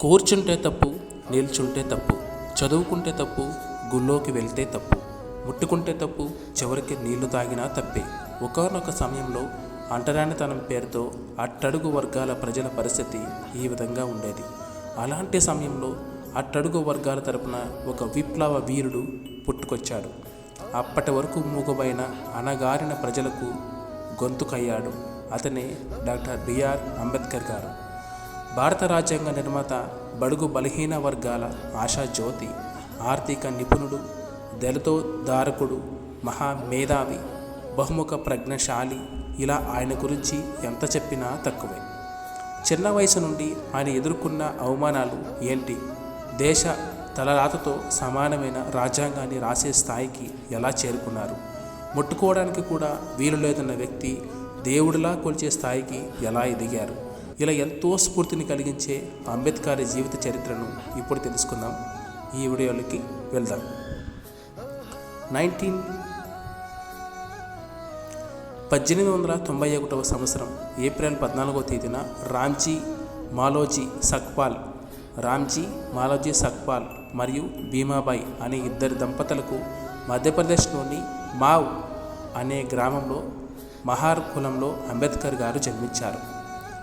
కూర్చుంటే తప్పు నిల్చుంటే తప్పు చదువుకుంటే తప్పు గుళ్ళోకి వెళ్తే తప్పు ముట్టుకుంటే తప్పు చివరికి నీళ్ళు తాగినా తప్పే. ఒకనొక సమయంలో అంటరానితనం పేరుతో అట్టడుగు వర్గాల ప్రజల పరిస్థితి ఈ విధంగా ఉండేది. అలాంటి సమయంలో అట్టడుగు వర్గాల తరపున ఒక విప్లవ వీరుడు పుట్టుకొచ్చాడు. అప్పటి వరకు మూగబైన అణగారిన ప్రజలకు గొంతుకయ్యాడు. అతనే డాక్టర్ బిఆర్ అంబేద్కర్ గారు. భారత రాజ్యాంగ నిర్మాత బడుగు బలహీన వర్గాల ఆశాజ్యోతి ఆర్థిక నిపుణుడు దళితోద్ధారకుడు మహామేధావి బహుముఖ ప్రజ్ఞశాలి ఇలా ఆయన గురించి ఎంత చెప్పినా తక్కువే. చిన్న వయసు నుండి ఆయన ఎదుర్కొన్న అవమానాలు ఏంటి? దేశ తలరాతతో సమానమైన రాజ్యాంగాన్ని రాసే స్థాయికి ఎలా చేరుకున్నారు? ముట్టుకోవడానికి కూడా వీలు లేదన్న వ్యక్తి దేవుడిలా కొలిచే స్థాయికి ఎలా ఎదిగారు? ఇలా ఎంతో స్ఫూర్తిని కలిగించే అంబేద్కర్ జీవిత చరిత్రను ఇప్పుడు తెలుసుకుందాం. ఈ వీడియోలకి వెళ్దాం. నైన్టీన్ పద్దెనిమిది వందల తొంభై ఒకటవ సంవత్సరం ఏప్రిల్ పద్నాలుగో తేదీన రామ్జీ మాలోజీ సక్పాల్ రామ్జీ మాలోజీ సక్పాల్ మరియు భీమాబాయి అనే ఇద్దరు దంపతులకు మధ్యప్రదేశ్లోని మావ్ అనే గ్రామంలో మహార్ కులంలో అంబేద్కర్ గారు జన్మించారు.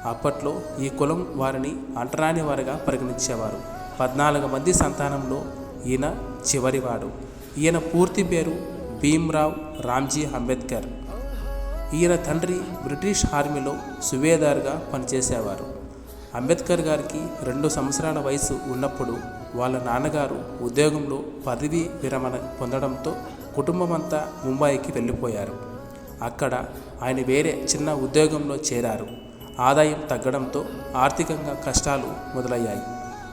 అప్పట్లో ఈ కులం వారిని అంటరాని వారిగా పరిగణించేవారు. పద్నాలుగు మంది సంతానంలో ఈయన చివరివాడు. ఈయన పూర్తి పేరు భీమ్రావ్ రామ్జీ అంబేద్కర్. ఈయన తండ్రి బ్రిటిష్ ఆర్మీలో సువేదార్గా పనిచేసేవారు. అంబేద్కర్ గారికి రెండు సంవత్సరాల వయసు ఉన్నప్పుడు వాళ్ళ నాన్నగారు ఉద్యోగంలో పదవీ విరమణ పొందడంతో కుటుంబమంతా ముంబాయికి వెళ్ళిపోయారు. అక్కడ ఆయన వేరే చిన్న ఉద్యోగంలో చేరారు. ఆదాయం తగ్గడంతో ఆర్థికంగా కష్టాలు మొదలయ్యాయి.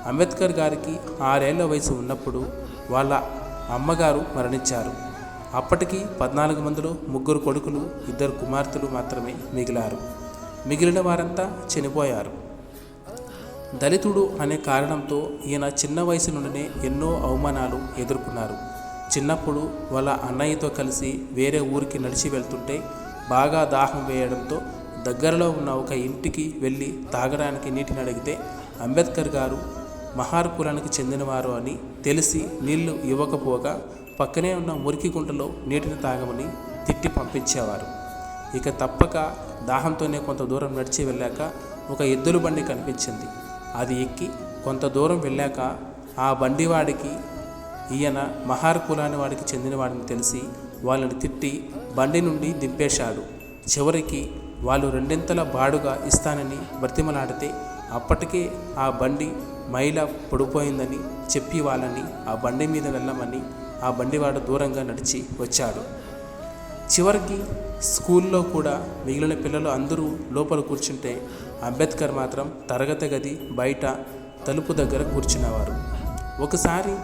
అంబేద్కర్ గారికి ఆరేళ్ళ వయసు ఉన్నప్పుడు వాళ్ళ అమ్మగారు మరణించారు. అప్పటికి పద్నాలుగు మందిలో ముగ్గురు కొడుకులు ఇద్దరు కుమార్తెలు మాత్రమే మిగిలారు. మిగిలిన వారంతా చనిపోయారు. దళితుడు అనే కారణంతో ఈయన చిన్న వయసు నుండినే ఎన్నో అవమానాలు ఎదుర్కొన్నారు. చిన్నప్పుడు వాళ్ళ అన్నయ్యతో కలిసి వేరే ఊరికి నడిచి వెళ్తుంటే బాగా దాహం వేయడంతో దగ్గరలో ఉన్న ఒక ఇంటికి వెళ్ళి తాగడానికి నీటిని అడిగితే అంబేద్కర్ గారు మహార్ కులానికి చెందినవారు అని తెలిసి నీళ్ళు ఇవ్వకపోగా పక్కనే ఉన్న మురికి గుంటలో నీటిని తాగమని తిట్టి పంపించేవారు. ఇక తప్పక దాహంతోనే కొంత దూరం నడిచి వెళ్ళాక ఒక ఎద్దుల బండి కనిపించింది. అది ఎక్కి కొంత దూరం వెళ్ళాక ఆ బండివాడికి ఈయన మహార్ కులాని వాడికి చెందినవాడిని తెలిసి వాళ్ళని తిట్టి బండి నుండి దింపేశాడు. చివరికి వాళ్ళు రెండింతల బాడుగా ఇస్తానని బ్రతిమలాడితే అప్పటికే ఆ బండి మైల పడిపోయిందని చెప్పి వాళ్ళని ఆ బండి మీద వెళ్ళమని ఆ బండివాడు దూరంగా నడిచి వచ్చాడు. చివరికి స్కూల్లో కూడా మిగిలిన పిల్లలు అందరూ లోపల కూర్చుంటే అంబేద్కర్ మాత్రం తరగతి గది బయట తలుపు దగ్గర కూర్చునేవారు. ఒకసారి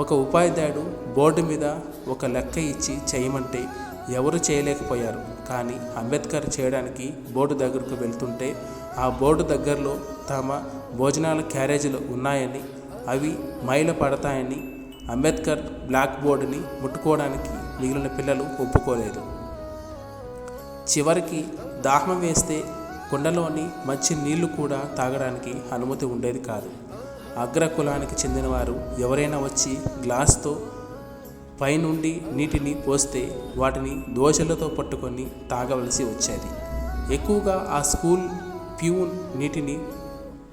ఒక ఉపాధ్యాయుడు బోర్డు మీద ఒక లెక్క ఇచ్చి చేయమంటే ఎవరు చేయలేకపోయారు. కానీ అంబేద్కర్ చేయడానికి బోర్డు దగ్గరకు వెళ్తుంటే ఆ బోర్డు దగ్గరలో తమ భోజనాల క్యారేజీలు ఉన్నాయని అవి మైల పడతాయని అంబేద్కర్ బ్లాక్ బోర్డుని ముట్టుకోవడానికి మిగిలిన పిల్లలు ఒప్పుకోలేదు. చివరికి దాహం వేస్తే కుండలోని మంచి నీళ్ళు కూడా తాగడానికి అనుమతి ఉండేది కాదు. అగ్ర కులానికి చెందినవారు ఎవరైనా వచ్చి గ్లాస్తో పైనుండి నీటిని పోస్తే వాటిని దోశలతో పట్టుకొని తాగవలసి వచ్చేది. ఎక్కువగా ఆ స్కూల్ ప్యూన్ నీటిని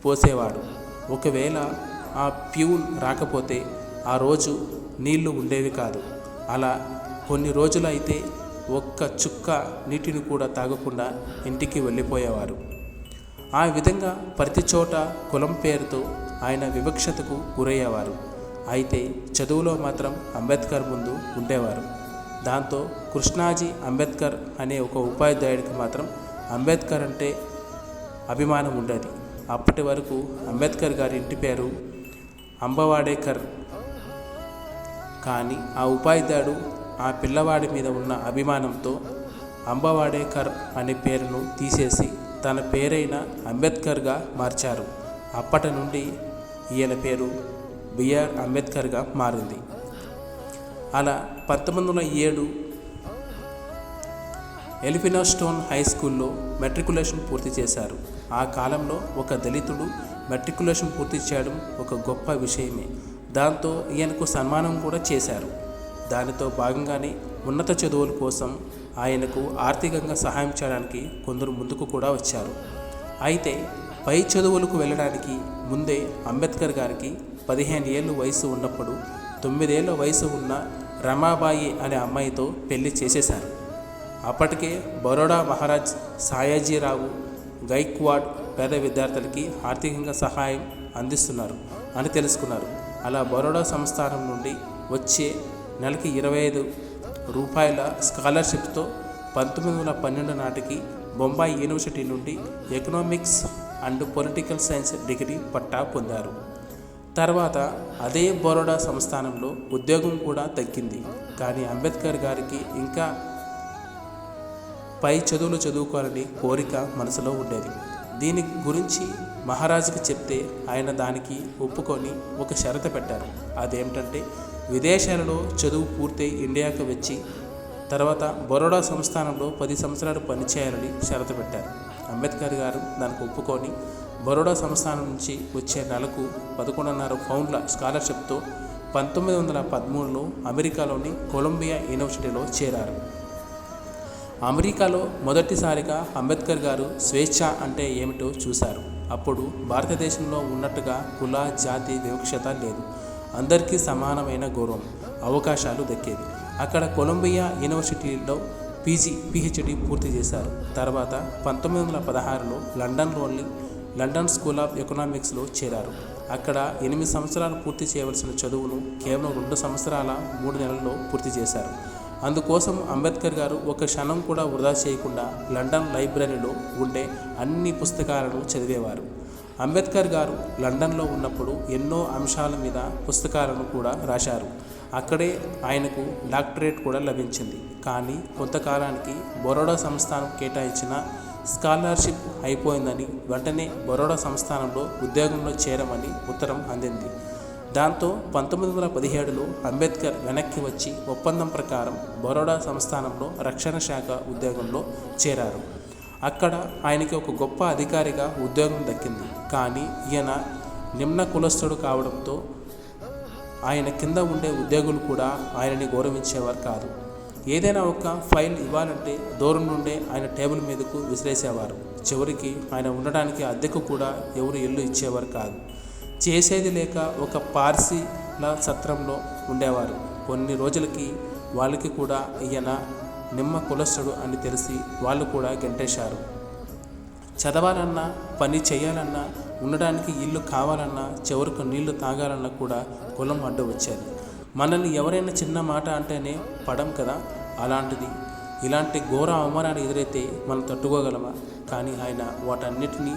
పోసేవాడు. ఒకవేళ ఆ ప్యూన్ రాకపోతే ఆ రోజు నీళ్ళు ఉండేవి కాదు. అలా కొన్ని రోజులు అయితే ఒక్క చుక్క నీటిని కూడా తాగకుండా ఇంటికి వెళ్ళిపోయేవారు. ఆ విధంగా ప్రతి చోట కులం పేరుతో ఆయన వివక్షతకు గురయ్యేవారు. అయితే చదువులో మాత్రం అంబేద్కర్ ముందు ఉండేవారు. దాంతో కృష్ణాజీ అంబేద్కర్ అనే ఒక ఉపాధ్యాయుడికి మాత్రం అంబేద్కర్ అంటే అభిమానం ఉండేది. అప్పటి వరకు అంబేద్కర్ గారి ఇంటి పేరు అంబవాడేకర్. కానీ ఆ ఉపాధ్యాయుడు ఆ పిల్లవాడి మీద ఉన్న అభిమానంతో అంబవాడేకర్ అనే పేరును తీసేసి తన పేరైన అంబేద్కర్గా మార్చారు. అప్పటి నుండి ఈయన పేరు బిఆర్ అంబేద్కర్గా మారింది. అలా పంతొమ్మిది వందల ఏడు ఎలిఫినాస్టోన్ హై స్కూల్లో మెట్రికులేషన్ పూర్తి చేశారు. ఆ కాలంలో ఒక దళితుడు మెట్రికులేషన్ పూర్తి చేయడం ఒక గొప్ప విషయమే. దాంతో ఈయనకు సన్మానం కూడా చేశారు. దానితో భాగంగానే ఉన్నత చదువుల కోసం ఆయనకు ఆర్థికంగా సహాయం చేయడానికి కొందరు ముందుకు కూడా వచ్చారు. అయితే పై చదువులకు వెళ్ళడానికి ముందే అంబేద్కర్ గారికి పదిహేను ఏళ్ళు వయసు ఉన్నప్పుడు తొమ్మిదేళ్ళ వయసు ఉన్న రమాబాయి అనే అమ్మాయితో పెళ్ళి చేసేశారు. అప్పటికే బరోడా మహారాజ్ సాయాజీరావు గైక్వాడ్ పేద విద్యార్థులకి ఆర్థికంగా సహాయం అందిస్తున్నారు అని తెలుసుకున్నారు. అలా బరోడా సంస్థానం నుండి వచ్చే నెలకి ఇరవై ఐదు రూపాయల స్కాలర్షిప్తో పంతొమ్మిది వందల పన్నెండు నాటికి బొంబాయి యూనివర్సిటీ నుండి economics and political science degree పట్టా పొందారు. తర్వాత అదే బరోడా సంస్థానంలో ఉద్యోగం కూడా తగ్గింది. కానీ అంబేద్కర్ గారికి ఇంకా పై చదువులు చదువుకోవాలని కోరిక మనసులో ఉండేది. దీని గురించి మహారాజుకి చెప్తే ఆయన దానికి ఒప్పుకొని ఒక షరత పెట్టారు. అదేమిటంటే విదేశాలలో చదువు పూర్తయి ఇండియాకు వచ్చి తర్వాత బరోడా సంస్థానంలో పది సంవత్సరాలు పనిచేయాలని షరతు పెట్టారు. అంబేద్కర్ గారు దానికి ఒప్పుకొని బరోడా సంస్థానం నుంచి వచ్చే నెలకు పదకొండున్నర పౌండ్ల స్కాలర్షిప్తో పంతొమ్మిది వందల పదమూడులో అమెరికాలోని కొలంబియా యూనివర్సిటీలో చేరారు. అమెరికాలో మొదటిసారిగా అంబేద్కర్ గారు స్వేచ్ఛ అంటే ఏమిటో చూశారు. అప్పుడు భారతదేశంలో ఉన్నట్టుగా కుల జాతి వివక్షత లేదు. అందరికీ సమానమైన గౌరవం అవకాశాలు దక్కేవి. అక్కడ కొలంబియా యూనివర్సిటీలో పీజీ పిహెచ్డి పూర్తి చేశారు. తర్వాత పంతొమ్మిది వందల పదహారులో లండన్లోని లండన్ స్కూల్ ఆఫ్ ఎకనామిక్స్లో చేరారు. అక్కడ ఎనిమిది సంవత్సరాలు పూర్తి చేయవలసిన చదువును కేవలం రెండు సంవత్సరాల మూడు నెలల్లో పూర్తి చేశారు. అందుకోసం అంబేద్కర్ గారు ఒక క్షణం కూడా వృధా చేయకుండా లండన్ లైబ్రరీలో ఉండే అన్ని పుస్తకాలను చదివేవారు. అంబేద్కర్ గారు లండన్లో ఉన్నప్పుడు ఎన్నో అంశాల మీద పుస్తకాలను కూడా రాశారు. అక్కడే ఆయనకు డాక్టరేట్ కూడా లభించింది. కానీ కొంతకాలానికి బరోడా సంస్థానం కేటాయించిన స్కాలర్షిప్ అయిపోయిందని వెంటనే బరోడా సంస్థానంలో ఉద్యోగంలో చేరమని ఉత్తరం అందింది. దాంతో పంతొమ్మిది వందల పదిహేడులో అంబేద్కర్ వెనక్కి వచ్చి ఒప్పందం ప్రకారం బరోడా సంస్థానంలో రక్షణ శాఖ ఉద్యోగంలో చేరారు. అక్కడ ఆయనకి ఒక గొప్ప అధికారిగా ఉద్యోగం దక్కింది. కానీ ఈయన నిమ్న కులస్థుడు కావడంతో ఆయన కింద ఉండే ఉద్యోగులు కూడా ఆయనని గౌరవించేవారు కాదు. ఏదైనా ఒక ఫైల్ ఇవ్వాలంటే దూరం నుండే ఆయన టేబుల్ మీదకు విసిరేసేవారు. చివరికి ఆయన ఉండడానికి అద్దెకు కూడా ఎవరు ఇల్లు ఇచ్చేవారు కాదు. చేసేది లేక ఒక పార్సీల సత్రంలో ఉండేవారు. కొన్ని రోజులకి వాళ్ళకి కూడా ఈయన నిమ్మ కులస్తుడు అని తెలిసి వాళ్ళు కూడా గెంటేశారు. చదవాలన్నా పని చేయాలన్నా ఉండడానికి ఇల్లు కావాలన్నా చివరకు నీళ్ళు తాగాలన్నా కూడా కులం అడ్డు వచ్చేది. మనల్ని ఎవరైనా చిన్న మాట అంటేనే పడం కదా? అలాంటిది. ఇలాంటి ఘోర అవమానాలు ఎదురైతే మనం తట్టుకోగలమా? కానీ ఆయన వాటన్నిటినీ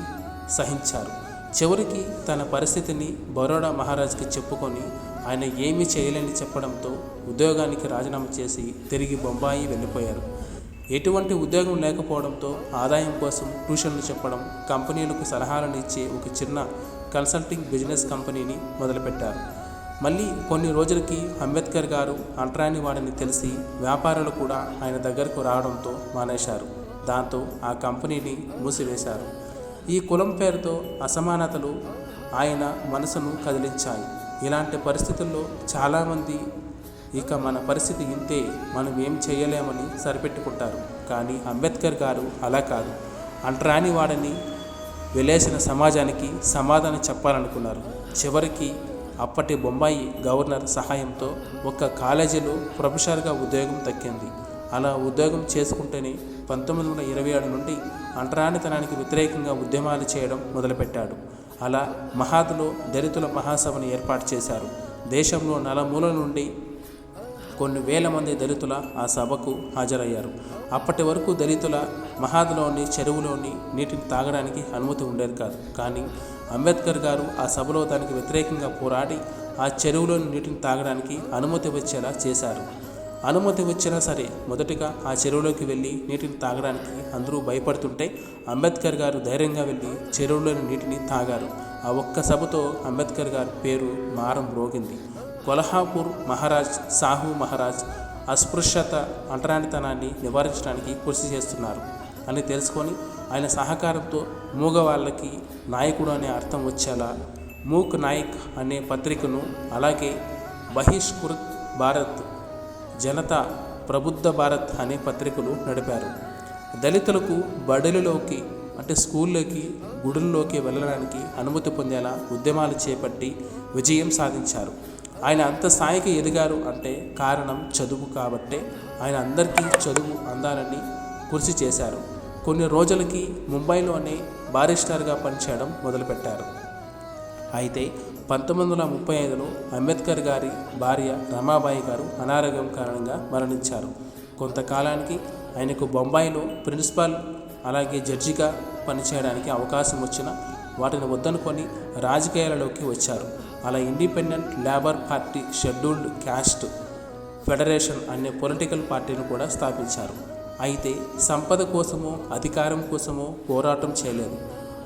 సహించారు. చివరికి తన పరిస్థితిని బరోడా మహారాజ్కి చెప్పుకొని ఆయన ఏమీ చేయలేని చెప్పడంతో ఉద్యోగానికి రాజీనామా చేసి తిరిగి బొంబాయి వెళ్ళిపోయారు. ఎటువంటి ఉద్యోగం లేకపోవడంతో ఆదాయం కోసం ట్యూషన్లు చెప్పడం కంపెనీలకు సలహాలను ఇచ్చే ఒక చిన్న కన్సల్టింగ్ బిజినెస్ కంపెనీని మొదలుపెట్టారు. మళ్ళీ కొన్ని రోజులకి అంబేద్కర్ గారు అంటరాని వాడని తెలిసి వ్యాపారులు కూడా ఆయన దగ్గరకు రావడంతో మానేశారు. దాంతో ఆ కంపెనీని మూసివేశారు. ఈ కులం పేరుతో అసమానతలు ఆయన మనసును కదిలించాయి. ఇలాంటి పరిస్థితుల్లో చాలామంది ఇక మన పరిస్థితి ఇంతే మనం ఏం చేయలేమని సరిపెట్టుకుంటారు. కానీ అంబేద్కర్ గారు అలా కాదు. అంటరాని వాడని వెలేసిన సమాజానికి సమాధానం చెప్పాలనుకున్నారు. చివరికి అప్పటి బొంబాయి గవర్నర్ సహాయంతో ఒక కాలేజీలో ప్రొఫెసర్గా ఉద్యోగం దక్కింది. అలా ఉద్యోగం చేసుకుంటేనే పంతొమ్మిది వందల ఇరవై ఏడు నుండి అంటరానితనానికి వ్యతిరేకంగా ఉద్యమాలు చేయడం మొదలుపెట్టాడు. అలా మహాద్లో దళితుల మహాసభను ఏర్పాటు చేశారు. దేశంలో నలుమూల నుండి కొన్ని వేల మంది దళితుల ఆ సభకు హాజరయ్యారు. అప్పటి వరకు దళితుల మహాద్లోని చెరువులోని నీటిని తాగడానికి అనుమతి ఉండేది కాదు. కానీ అంబేద్కర్ గారు ఆ సభలో దానికి వ్యతిరేకంగా పోరాడి ఆ చెరువులోని నీటిని తాగడానికి అనుమతి వచ్చేలా చేశారు. అనుమతి వచ్చినా సరే మొదటిగా ఆ చెరువులోకి వెళ్ళి నీటిని తాగడానికి అందరూ భయపడుతుంటే అంబేద్కర్ గారు ధైర్యంగా వెళ్ళి చెరువులోని నీటిని తాగారు. ఆ ఒక్క సభతో అంబేద్కర్ గారి పేరు మారం రోగింది కొల్హాపూర్ మహారాజ్ సాహు మహారాజ్ అస్పృశ్యత అంటరానితనాన్ని నివారించడానికి కృషి చేస్తున్నారు అని తెలుసుకొని ఆయన సహకారంతో మూగవాళ్ళకి నాయకుడు అనే అర్థం వచ్చేలా మూక్ నాయక్ అనే పత్రికను అలాగే బహిష్కృత్ భారత్ జనతా ప్రబుద్ధ భారత్ అనే పత్రికలు నడిపారు. దళితులకు బడులలోకి అంటే స్కూల్లోకి గుడుల్లోకి వెళ్ళడానికి అనుమతి పొందేలా ఉద్యమాలు చేపట్టి విజయం సాధించారు. ఆయన అంత స్థాయికి ఎదిగారు అంటే కారణం చదువు కాబట్టే ఆయన అందరికీ చదువు అందాలని కృషి చేశారు. కొన్ని రోజులకి ముంబైలోనే బారిస్టర్గా పనిచేయడం మొదలుపెట్టారు. అయితే పంతొమ్మిది వందల ముప్పై ఐదులో అంబేద్కర్ గారి భార్య రమాబాయి గారు అనారోగ్యం కారణంగా మరణించారు. కొంతకాలానికి ఆయనకు బొంబాయిలో ప్రిన్సిపాల్ అలాగే జడ్జిగా పనిచేయడానికి అవకాశం వచ్చిన వాటిని వద్దనుకొని రాజకీయాలలోకి వచ్చారు. అలా independent labour party scheduled caste federation అనే పొలిటికల్ పార్టీని కూడా స్థాపించారు. అయితే సంపద కోసమో అధికారం కోసమో పోరాటం చేయలేదు.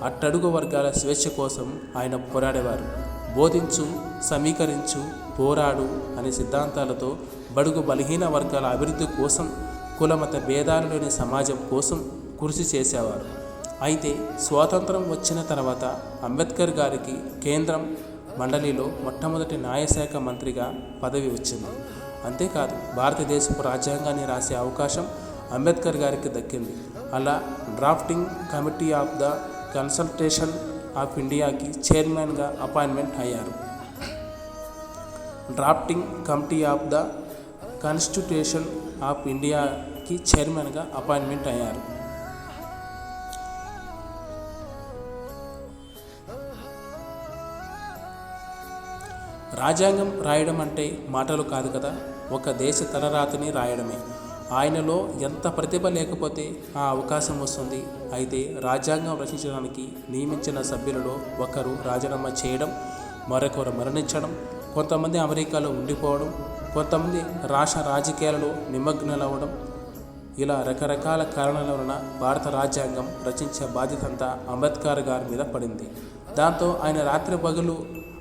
అట్టడుగు వర్గాల స్వేచ్ఛ కోసం ఆయన పోరాడేవారు. బోధించు సమీకరించు పోరాడు అనే సిద్ధాంతాలతో బడుగు బలహీన వర్గాల అభివృద్ధి కోసం కులమత భేదాలు లేని సమాజం కోసం కృషి చేసేవారు. అయితే స్వాతంత్రం వచ్చిన తర్వాత అంబేద్కర్ గారికి కేంద్రం మండలిలో మొట్టమొదటి న్యాయశాఖ మంత్రిగా పదవి వచ్చింది. అంతేకాదు భారతదేశపు రాజ్యాంగాన్ని రాసే అవకాశం అంబేద్కర్ గారికి దక్కింది. అలా drafting committee of the consultation of ఇండియాకి చైర్మన్గా అపాయింట్మెంట్ అయ్యారు. Drafting committee of the constitution of ఇండియాకి చైర్మన్గా అపాయింట్మెంట్ అయ్యారు. రాజ్యాంగం రాయడం అంటే మాటలు కాదు కదా? ఒక దేశ తలరాతిని రాయడమే. ఆయనలో ఎంత ప్రతిభ లేకపోతే ఆ అవకాశం వస్తుంది. అయితే రాజ్యాంగం రచించడానికి నియమించిన సభ్యులలో ఒకరు రాజీనామా చేయడం మరొకరు మరణించడం కొంతమంది అమెరికాలో ఉండిపోవడం కొంతమంది రాష్ట్ర రాజకీయాలలో నిమగ్నలవ్వడం ఇలా రకరకాల కారణాల వలన భారత రాజ్యాంగం రచించే బాధ్యత అంతా అంబేద్కర్ గారి మీద పడింది. దాంతో ఆయన రాత్రి పగలు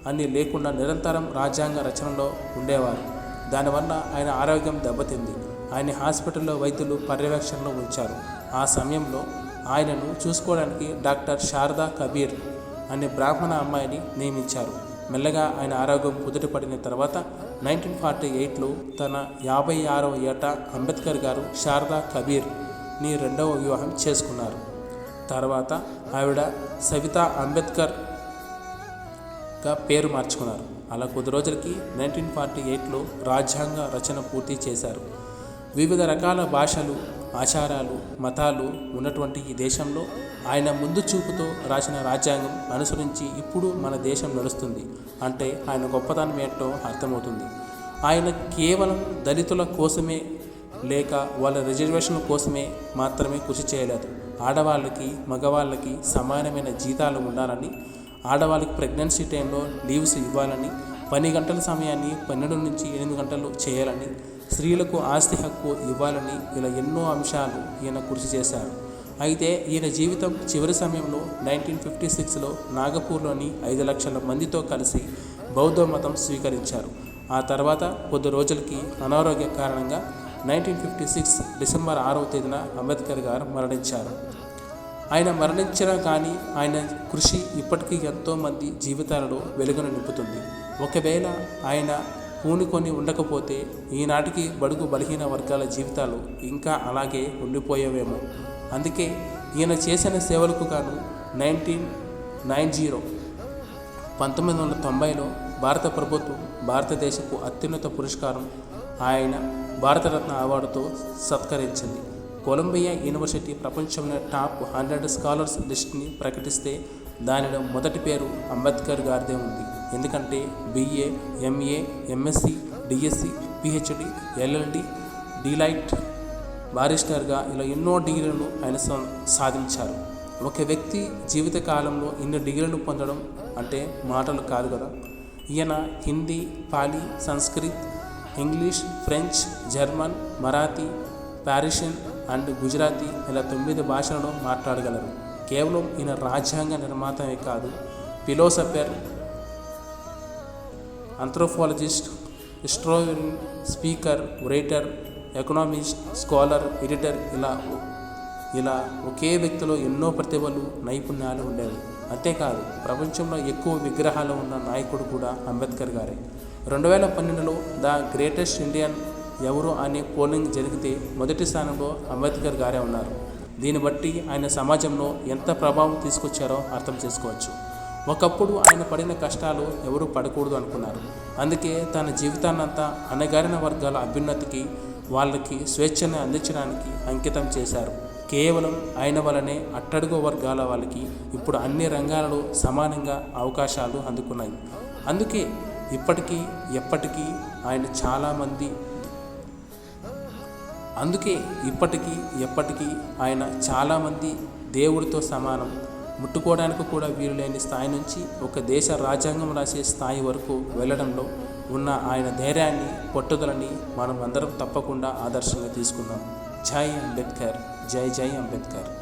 అన్ని లేకుండా నిరంతరం రాజ్యాంగ రచనలో ఉండేవారు. దానివల్ల ఆయన ఆరోగ్యం దెబ్బతింది. ఆయన హాస్పిటల్లో వైద్యులు పర్యవేక్షణలో ఉంచారు. ఆ సమయంలో ఆయనను చూసుకోవడానికి డాక్టర్ శారదా కబీర్ అనే బ్రాహ్మణ అమ్మాయిని నియమించారు. మెల్లగా ఆయన ఆరోగ్యం కుదుటపడిన తర్వాత నైన్టీన్ ఫార్టీ ఎయిట్లో తన యాభై ఆరవ ఏట అంబేద్కర్ గారు శారదా కబీర్ని రెండవ వివాహం చేసుకున్నారు. తర్వాత ఆవిడ సవితా అంబేద్కర్గా పేరు మార్చుకున్నారు. అలా కొద్ది రోజులకి నైన్టీన్ ఫార్టీ ఎయిట్లో రాజ్యాంగ రచన పూర్తి చేశారు. వివిధ రకాల భాషలు ఆచారాలు మతాలు ఉన్నటువంటి ఈ దేశంలో ఆయన ముందు చూపుతో రాసిన రాజ్యాంగం అనుసరించి ఇప్పుడు మన దేశం నడుస్తుంది. అంటే ఆయన గొప్పతనం ఏంటో అర్థమవుతుంది. ఆయన కేవలం దళితుల కోసమే లేక వాళ్ళ రిజర్వేషన్ల కోసమే మాత్రమే కృషి చేయలేదు. ఆడవాళ్ళకి మగవాళ్ళకి సమానమైన జీతాలు ఉండాలని ఆడవాళ్ళకి ప్రెగ్నెన్సీ టైంలో లీవ్స్ ఇవ్వాలని పని గంటల సమయాన్ని పన్నెండు నుంచి ఎనిమిది గంటలు చేయాలని స్త్రీలకు ఆస్తి హక్కు ఇవ్వాలని ఇలా ఎన్నో అంశాలు ఈయన కృషి చేశారు. అయితే ఈయన జీవితం చివరి సమయంలో నైన్టీన్ ఫిఫ్టీ సిక్స్లో నాగపూర్లోని ఐదు లక్షల మందితో కలిసి బౌద్ధ మతం స్వీకరించారు. ఆ తర్వాత కొద్ది రోజులకి అనారోగ్య కారణంగా నైన్టీన్ ఫిఫ్టీ సిక్స్ డిసెంబర్ ఆరవ తేదీన అంబేద్కర్ గారు మరణించారు. ఆయన మరణించినా కానీ ఆయన కృషి ఇప్పటికీ ఎంతోమంది జీవితాలలో వెలుగును నింపుతుంది. ఒకవేళ ఆయన పూనుకొని ఉండకపోతే ఈనాటికి బడుగు బలహీన వర్గాల జీవితాలు ఇంకా అలాగే ఉండిపోయేవేమో. అందుకే ఈయన చేసిన సేవలకు గాను నైన్టీన్ నైన్ జీరో పంతొమ్మిది వందల తొంభైలో భారత ప్రభుత్వం భారతదేశపు అత్యున్నత పురస్కారం ఆయన భారతరత్న అవార్డుతో సత్కరించింది. కొలంబియా యూనివర్సిటీ ప్రపంచంలో టాప్ హండ్రెడ్ స్కాలర్స్ లిస్ట్ని ప్రకటిస్తే దానిలో మొదటి పేరు అంబేద్కర్ గారిదే ఉంది. ఎందుకంటే BA MA MSc DSc PhD LLD DLitt బారిస్టర్గా ఇలా ఎన్నో డిగ్రీలను ఆయన సా- సాధించారు. ఒక వ్యక్తి జీవితకాలంలో ఇన్ని డిగ్రీలను పొందడం అంటే మాటలు కాదు కదా. ఈయన Hindi Pali Sanskrit English French German Marathi Persian and Gujarati ఇలా తొమ్మిది భాషలను మాట్లాడగలరు. కేవలం ఈయన రాజ్యాంగ నిర్మాతమే కాదు philosopher anthropologist historian speaker writer economist scholar editor ఇలా ఇలా ఒకే వ్యక్తిలో ఎన్నో ప్రతిభలు నైపుణ్యాలు ఉండేవి. అంతేకాదు ప్రపంచంలో ఎక్కువ విగ్రహాలు ఉన్న నాయకుడు కూడా అంబేద్కర్ గారే. రెండు వేల పన్నెండులో ద గ్రేటెస్ట్ ఇండియన్ ఎవరు అనే పోలింగ్ జరిగితే మొదటి స్థానంలో అంబేద్కర్ గారే ఉన్నారు. దీన్ని బట్టి ఆయన సమాజంలో ఎంత ప్రభావం తీసుకొచ్చారో అర్థం చేసుకోవచ్చు. ఒకప్పుడు ఆయన పడిన కష్టాలు ఎవరు పడకూడదు అనుకున్నారు. అందుకే తన జీవితాన్నంతా అణగారిన వర్గాల అభ్యున్నతికి వాళ్ళకి స్వేచ్ఛను అందించడానికి అంకితం చేశారు. కేవలం ఆయన వలనే అట్టడుగు వర్గాల వాళ్ళకి ఇప్పుడు అన్ని రంగాలలో సమానంగా అవకాశాలు అందుకున్నాయి. అందుకే ఇప్పటికీ ఎప్పటికీ ఆయన చాలామంది అందుకే ఇప్పటికీ ఎప్పటికీ ఆయన చాలామంది దేవుడితో సమానం. ముట్టుకోవడానికి కూడా వీలు లేని స్థాయి నుంచి ఒక దేశ రాజ్యాంగం రాసే స్థాయి వరకు వెళ్ళడంలో ఉన్న ఆయన ధైర్యాన్ని పట్టుదలని మనం అందరం తప్పకుండా ఆదర్శంగా తీసుకుందాం. జై అంబేద్కర్. జై జై అంబేద్కర్.